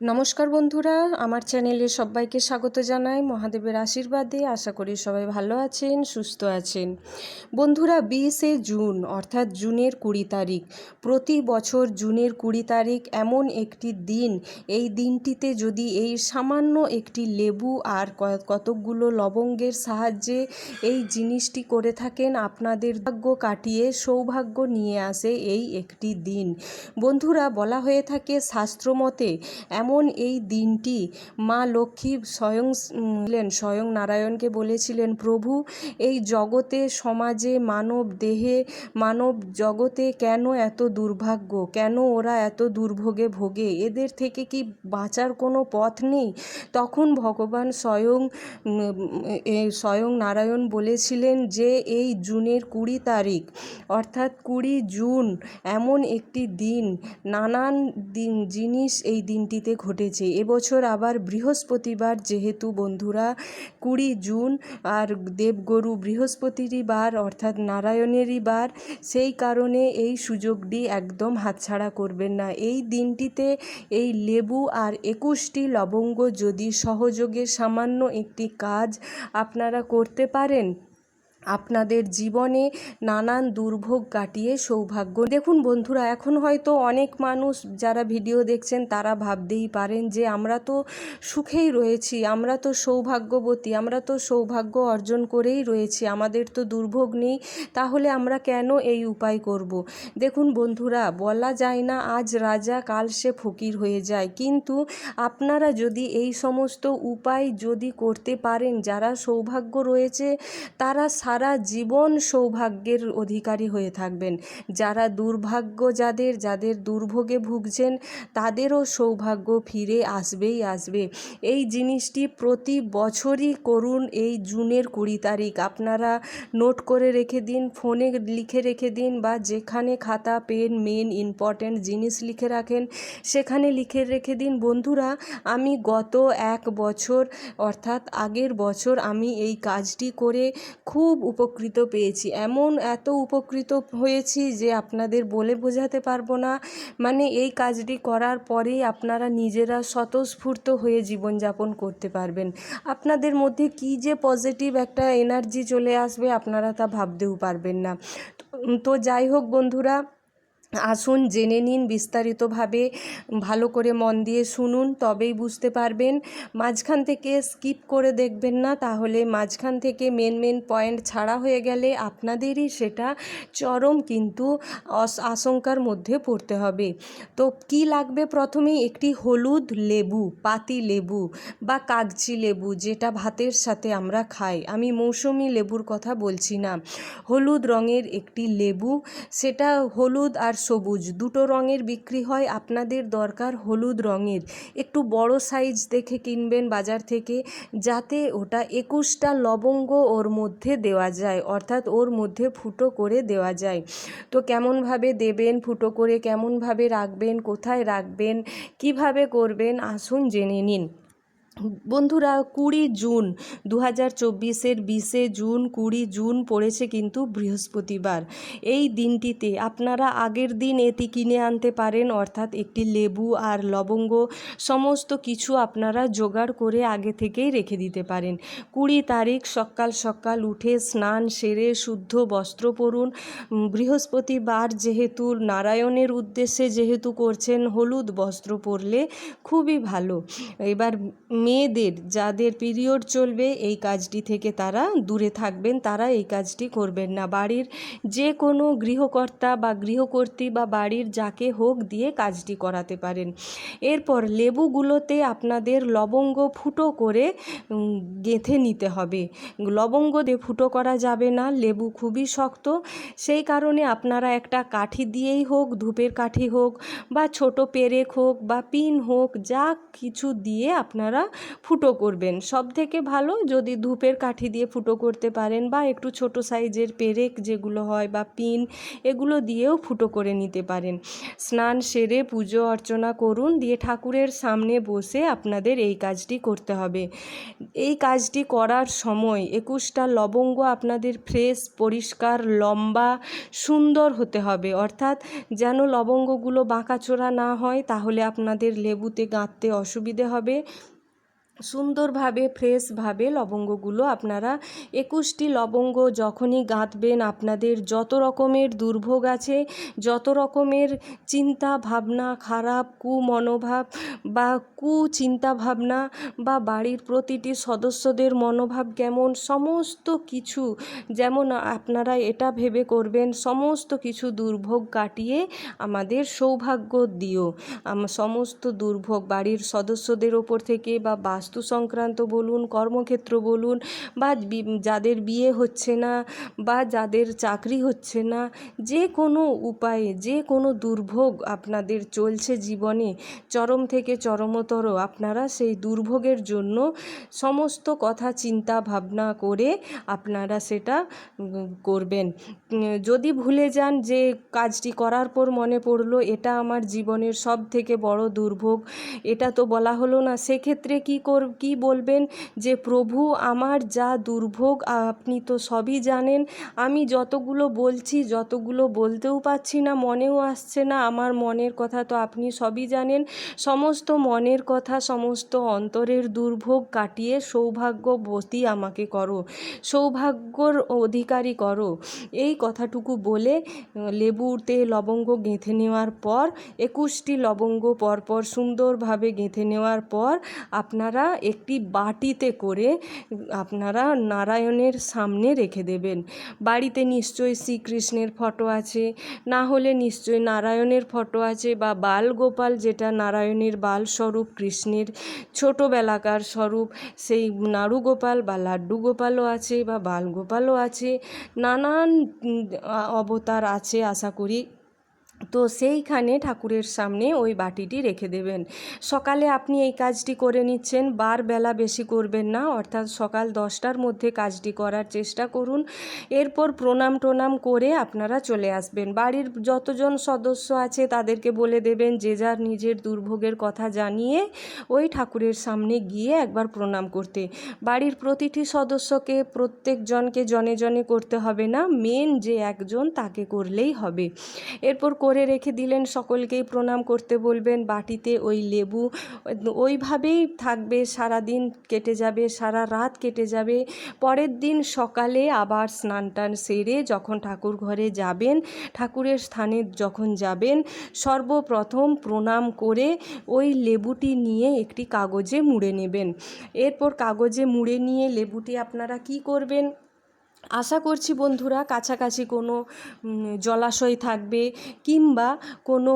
নমস্কার বন্ধুরা, আমার চ্যানেলে সবাইকে স্বাগত জানাই। মহাদেবের আশীর্বাদে আশা করি সবাই ভালো আছেন, সুস্থ আছেন। বন্ধুরা, বিশে জুন, অর্থাৎ জুনের কুড়ি তারিখ, প্রতি বছর জুনের কুড়ি তারিখ এমন একটি দিন। এই দিনটিতে যদি এই সামান্য একটি লেবু আর কতকগুলো লবঙ্গের সাহায্যে এই জিনিসটি করে থাকেন, আপনাদের ভাগ্য কাটিয়ে, সৌভাগ্য নিয়ে আসে এই একটি দিন। বন্ধুরা, বলা হয়ে থাকে শাস্ত্রমতে এই দিনটি? মা লক্ষ্মী স্বয়ং ছিলেন স্বয়ং নারায়ণকে বলেছিলেন, প্রভু, এই জগতে, সমাজে, মানব দেহে, মানব জগতে কেন এত দুর্ভাগ্য? কেন ওরা এত দুর্ভোগে ভোগে? এদের থেকে কি বাঁচার কোনো পথ নেই? তখন ভগবান স্বয়ং স্বয়ং নারায়ণ বলেছিলেন যে, এই জুনের কুড়ি তারিখ, অর্থাৎ কুড়ি জুন, এমন একটি দিন, নানান দিন, জিনিস এই দিনটিতে ঘটেছে। এবছর আবার বৃহস্পতিবার, যেহেতু বন্ধুরা কুড়ি জুন আর দেবগরু বৃহস্পতিরই বার, অর্থাৎ নারায়ণেরই বার, সেই কারণে এই সুযোগটি একদম হাতছাড়া করবেন না। এই দিনটিতে এই লেবু আর একুশটি লবঙ্গ যদি সহযোগে সামান্য একটি কাজ আপনারা করতে পারেন আপনাদের জীবনে নানান দুর্ভোগ কাটিয়ে সৌভাগ্য দেখুন বন্ধুরা, এখন হয়তো অনেক মানুষ যারা ভিডিও দেখছেন, তারা ভাবতেই পারেন যে আমরা তো সুখেই রয়েছি, আমরা তো সৌভাগ্যবতী, আমরা তো সৌভাগ্য অর্জন করেই রয়েছি, আমাদের তো দুর্ভোগ নেই, তাহলে আমরা কেন এই উপায় করব। দেখুন বন্ধুরা, বলা যায় না আজ রাজা, কাল সে ফকির হয়ে যায়, কিন্তু আপনারা যদি এই সমস্ত উপায় যদি করতে পারেন, যারা সৌভাগ্য রয়েছে, তারা সারা জীবন সৌভাগ্যের অধিকারী হয়ে থাকবেন, যারা দুর্ভাগ্য যাদের যাদের দুর্ভোগে ভুগছেন, তাদেরও সৌভাগ্য ফিরে আসবেই আসবে। এই জিনিসটি প্রতি বছরই করুন এই জুনের কুড়ি তারিখ। আপনারা নোট করে রেখে দিন, ফোনে লিখে রেখে দিন বা যেখানে খাতা, পেন, মেন ইম্পর্ট্যান্ট জিনিস লিখে রাখেন, সেখানে লিখে রেখে দিন। বন্ধুরা, আমি গত এক বছর, অর্থাৎ আগের বছর আমি এই কাজটি করে খুব উপকৃত পেয়েছি। এমন এত উপকৃত হয়েছি যে আপনাদের বলে বোঝাতে পারব না। মানে এই কাজটি করার পরেই আপনারা নিজেরা স্বতঃস্ফূর্ত হয়ে জীবনযাপন করতে পারবেন। আপনাদের মধ্যে কি যে পজিটিভ একটা এনার্জি চলে আসবে আপনারা তা ভাবতেও পারবেন না। তো- যাই হোক বন্ধুরা আসুন, জেনে নিন, বিস্তারিতভাবে ভালো করে মন দিয়ে শুনুন, তবেই বুঝতে পারবেন। মাঝখান থেকে স্কিপ করে দেখবেন না, তাহলে মাঝখান থেকে মেন মেন পয়েন্ট ছাড়া হয়ে গেলে আপনাদেরই সেটা চরম কিন্তু আশঙ্কার মধ্যে পড়তে হবে। তো কি লাগবে প্রথমেই একটি হলুদ লেবু, পাতি লেবু বা কাগজি লেবু, যেটা ভাতের সাথে আমরা খাই। আমি মৌসুমি লেবুর কথা বলছি না। হলুদ রঙের একটি লেবু, সেটা হলুদ আর সবুজ, দুটো রঙের বিক্রি হয় আপনাদের দরকার হলুদ রঙের। একটু বড় সাইজ দেখে কিনবেন বাজার থেকে, যাতে ওটা একুশটা লবঙ্গ ওর মধ্যে দেওয়া যায়, অর্থাৎ ওর মধ্যে ফুটো করে দেওয়া যায়। তো কেমনভাবে দেবেন, ফুটো করে কেমনভাবে রাখবেন, কোথায় রাখবেন, কীভাবে করবেন, আসুন জেনে নিন। বন্ধুরা, কুড়ি জুন দু হাজার চব্বিশের বিশে জুন, কুড়ি জুন পড়েছে কিন্তু বৃহস্পতিবার। এই দিনটিতে আপনারা আগের দিন এটি কিনে আনতে পারেন, অর্থাৎ একটি লেবু আর লবঙ্গ সমস্ত কিছু আপনারা জোগাড় করে আগে থেকেই রেখে দিতে পারেন। কুড়ি তারিখ সকাল সকাল উঠে স্নান সেরে শুদ্ধ বস্ত্র পরুন। বৃহস্পতিবার যেহেতু নারায়ণের উদ্দেশ্যে যেহেতু করছেন হলুদ বস্ত্র পরলে খুবই ভালো। এবার মেয়েদের, যাদের পিরিয়ড চলবে, এই কাজটি থেকে তারা দূরে থাকবেন। তারা এই কাজটি করবেন না। বাড়ির যে কোনো গৃহকর্তা বা গৃহকর্ত্রী বা বাড়ির যাকে হোক দিয়ে কাজটি করাতে পারেন। এরপর লেবুগুলোতে আপনাদের লবঙ্গ ফুটো করে গেঁথে নিতে হবে। লবঙ্গ দিয়ে ফুটো করা যাবে না, লেবু খুবই শক্ত। সেই কারণে আপনারা একটা কাঠি দিয়েই হোক, ধূপের কাঠি হোক বা ছোট পেরেক হোক বা পিন হোক, যা কিছু দিয়ে আপনারা ফুটো করবেন। সব থেকে ভালো যদি ধূপের কাঠি দিয়ে ফুটো করতে পারেন বা একটু ছোট সাইজের পেরেক যেগুলো হয় বা পিন, এগুলো দিয়েও ফুটো করে নিতে পারেন। স্নান সেরে পুজো অর্চনা করুন, দিয়ে ঠাকুরের সামনে বসে আপনাদের এই কাজটি করতে হবে। এই কাজটি করার সময় একুশটা লবঙ্গ আপনাদের ফ্রেশ, পরিষ্কার, লম্বা, সুন্দর হতে হবে। অর্থাৎ যেন লবঙ্গগুলো বাঁকাচোরা না হয়, তাহলে আপনাদের লেবুতে গাঁথতে অসুবিধে হবে। সুন্দরভাবে, ফ্রেশভাবে লবঙ্গগুলো আপনারা একুশটি লবঙ্গ যখনই গাঁথবেন, আপনাদের যত রকমের দুর্ভোগ আছে, যত রকমের চিন্তা ভাবনা খারাপ, কুমনোভাব বা কুচিন্তা ভাবনা বা বাড়ির প্রতিটি সদস্যদের মনোভাব কেমন, সমস্ত কিছু যেমন আপনারা এটা ভেবে করবেন, সমস্ত কিছু দুর্ভোগ কাটিয়ে আমাদের সৌভাগ্য দিও। সমস্ত দুর্ভোগ বাড়ির সদস্যদের ওপর থেকে বা বাস্তু সংক্রান্ত বলুন, কর্মক্ষেত্র বলুন, বা যাদের বিয়ে হচ্ছে না, বা যাদের চাকরি হচ্ছে না, যে কোনো উপায়ে, যে কোনো দুর্ভোগ আপনাদের চলছে জীবনে, চরম থেকে চরমতর আপনারা সেই দুর্ভোগের জন্য সমস্ত কথা, চিন্তা, ভাবনা করে আপনারা সেটা করবেন। যদি ভুলে যান যে কাজটি করার পর মনে পড়ল, এটা আমার জীবনের সব থেকে বড় দুর্ভোগ, এটা তো বলা হলো না, সেক্ষেত্রে কী কর কী বলবেন যে, প্রভু, আমার যা দুর্ভোগ, আপনি তো সবই জানেন। আমি যতগুলো বলছি, যতগুলো বলতেও পারছি না, মনেও আসছে না। আমার মনের কথা তো আপনি সবই জানেন। সমস্ত মনের কথা, সমস্ত অন্তরের দুর্ভোগ কাটিয়ে সৌভাগ্যবতী আমাকে করো। সৌভাগ্যর অধিকারী করো। এই কথাটুকু বলে লেবুতে লবঙ্গ গেঁথে নেওয়ার পর, একুশটি লবঙ্গ পরপর সুন্দরভাবে গেঁথে নেওয়ার পর, আপনারা একটি বাটিতে করে আপনারা নারায়ণের সামনে রেখে দেবেন। বাড়িতে নিশ্চয়ই শ্রীকৃষ্ণের ফটো আছে, না হলে নিশ্চয়ই নারায়ণের ফটো আছে বা বালগোপাল যেটা নারায়ণের বাল স্বরূপ কৃষ্ণের ছোটোবেলাকার স্বরূপ, সেই নাড়ুগোপাল বা লাড্ডু গোপালও আছে বা বালগোপালও আছে, নানান অবতার আছে আশা করি। তো সেইখানে ঠাকুরের সামনে ওই বাটিটি রেখে দেবেন। সকালে আপনি এই কাজটি করে নিচ্ছেন, বার বেলা বেশি করবেন না, অর্থাৎ সকাল দশটার মধ্যে কাজটি করার চেষ্টা করুন। এরপর প্রণাম টোনাম করে আপনারা চলে আসবেন। বাড়ির যতজন সদস্য আছে তাদেরকে বলে দেবেন, যে যার নিজের দুর্ভোগের কথা জানিয়ে ওই ঠাকুরের সামনে গিয়ে একবার প্রণাম করতে। বাড়ির প্রতিটি সদস্যকে প্রত্যেকজনকে জনে জনে করতে হবে না, মেন যে একজন তাকে করলেই হবে। এরপর করে রেখে দিলেন। সকলকেই প্রণাম করতে বলবেন। বাটিতে ওই লেবু, ওইভাবেই থাকবে সারা দিন কেটে যাবে, সারা রাত কেটে যাবে। পরের দিন সকালে আবার স্নান টান সেরে যখন ঠাকুর ঘরে যাবেন, ঠাকুরের স্থানে যখন যাবেন, সর্বপ্রথম প্রণাম করে ওই লেবুটি নিয়ে একটি কাগজে মুড়ে নেবেন। এরপর কাগজে মুড়ে নিয়ে লেবুটি আপনারা কি করবেন? আশা করছি বন্ধুরা কাছাকাছি কোনো জলাশয় থাকবে কিংবা কোনো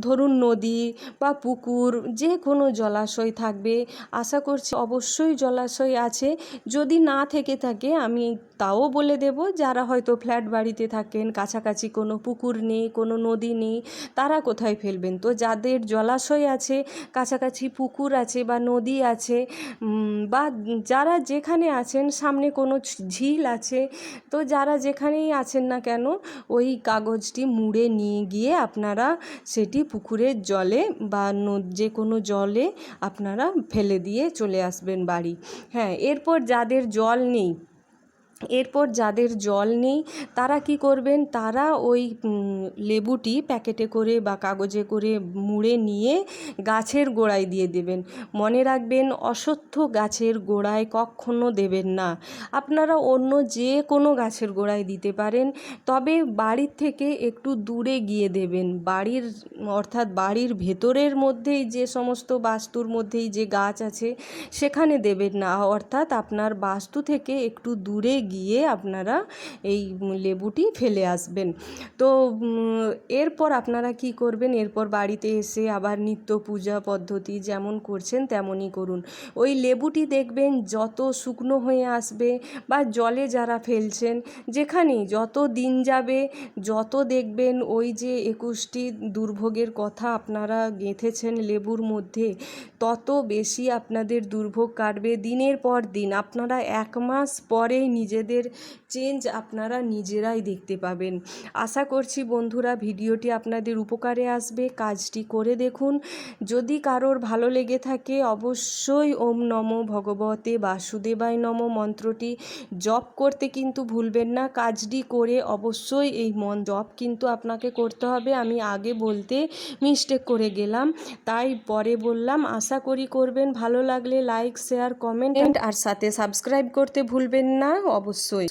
ধরুন নদী বা পুকুর যে কোনো জলাশয় থাকবে। আশা করছি অবশ্যই জলাশয় আছে। যদি না থেকে থাকে, আমি তাও বলে দেব, যারা হয়তো ফ্ল্যাট বাড়িতে থাকেন, কাছাকাছি কোনো পুকুর নেই, কোনো নদী নেই, তারা কোথায় ফেলবেন? তো যাদের জলাশয় আছে, কাছাকাছি পুকুর আছে বা নদী আছে বা যারা যেখানে আছেন, সামনে কোনো ঝিল আছে, তো যারা যেখানেই আছেন না কেন, ওই কাগজটি মুড়ে নিয়ে গিয়ে আপনারা সেটি পুকুরের জলে বা যে কোনো জলে আপনারা ফেলে দিয়ে চলে আসবেন বাড়ি। হ্যাঁ এরপর যাদের জল নেই এরপর যাদের জল নেই, তারা কি করবেন? তারা ওই লেবুটি প্যাকেটে করে বা কাগজে করে মুড়ে নিয়ে গাছের গোড়ায় দিয়ে দেবেন। মনে রাখবেন, অসত্য গাছের গোড়ায় কখনো দেবেন না। আপনারা অন্য যে কোনো গাছের গোড়ায় দিতে পারেন, তবে বাড়ির থেকে একটু দূরে গিয়ে দেবেন। বাড়ির, অর্থাৎ বাড়ির ভেতরের মধ্যেই যে সমস্ত বাস্তুর মধ্যেই যে গাছ আছে, সেখানে দেবেন না। অর্থাৎ আপনার বাস্তু থেকে একটু দূরে গিয়ে আপনারা এই লেবুটি ফেলে আসবেন। তো এরপর আপনারা কি করবেন? এরপর বাড়িতে এসে আবার নিত্য পূজা পদ্ধতি যেমন করছেন তেমনই করুন। ওই লেবুটি দেখবেন যত শুকনো হয়ে আসবে বা জলে যারা ফেলছেন, যেখানেই যত দিন যাবে, যত দেখবেন ওই যে একুশটি দুর্ভোগের কথা আপনারা গেঁথেছেন লেবুর মধ্যে, তত বেশি আপনাদের দুর্ভোগ কাটবে দিনের পর দিন। আপনারা এক মাস পরেই নিজেদের চেঞ্জ আপনারা নিজেরাই দেখতে পাবেন। আশা করছি বন্ধুরা ভিডিওটি আপনাদের উপকারে আসবে। কাজটি করে দেখুন। যদি কারোর ভালো লেগে থাকে, অবশ্যই ওম নম ভগবতে বাসুদেবায় নম মন্ত্রটি জপ করতে কিন্তু ভুলবেন না। কাজটি করে অবশ্যই এই মন জপ কিন্তু আপনাকে করতে হবে। আমি আগে বলতে মিস্টেক করে গেলাম, তাই পরে বললাম। আশা করি করবেন। ভালো লাগলে লাইক শেয়ার কমেন্ট আর সাথে সাবস্ক্রাইব করতে ভুলবেন না। অবশ্যই